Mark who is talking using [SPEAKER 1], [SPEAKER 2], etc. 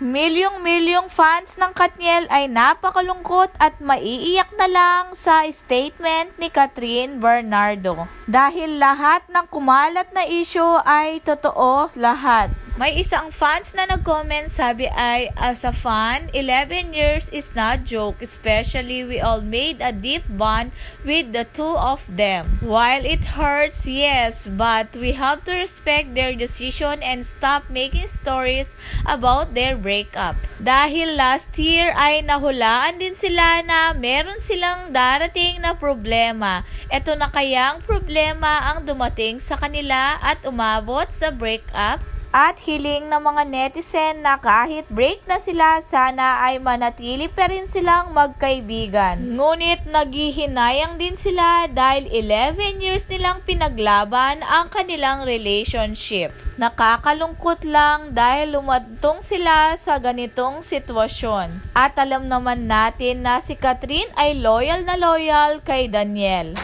[SPEAKER 1] milyong-milyong fans ng Katniel ay napakalungkot at maiiyak na lang sa statement ni Catherine Bernardo. Dahil lahat ng kumalat na issue ay totoo lahat. May isang fans na nag-comment sabi ay, as a fan, 11 years is not joke, especially we all made a deep bond with the two of them. While it hurts, yes, but we have to respect their decision and stop making stories about their breakup. Dahil last year ay nahulaan din sila na meron silang darating na problema. Ito na kayang problema ang dumating sa kanila at umabot sa breakup? At hiling ng mga netizen na kahit break na sila, sana ay manatili pa rin silang magkaibigan. Ngunit naghihinayang din sila dahil 11 years nilang pinaglaban ang kanilang relationship. Nakakalungkot lang dahil lumantong sila sa ganitong sitwasyon. At alam naman natin na si Catherine ay loyal na loyal kay Daniel.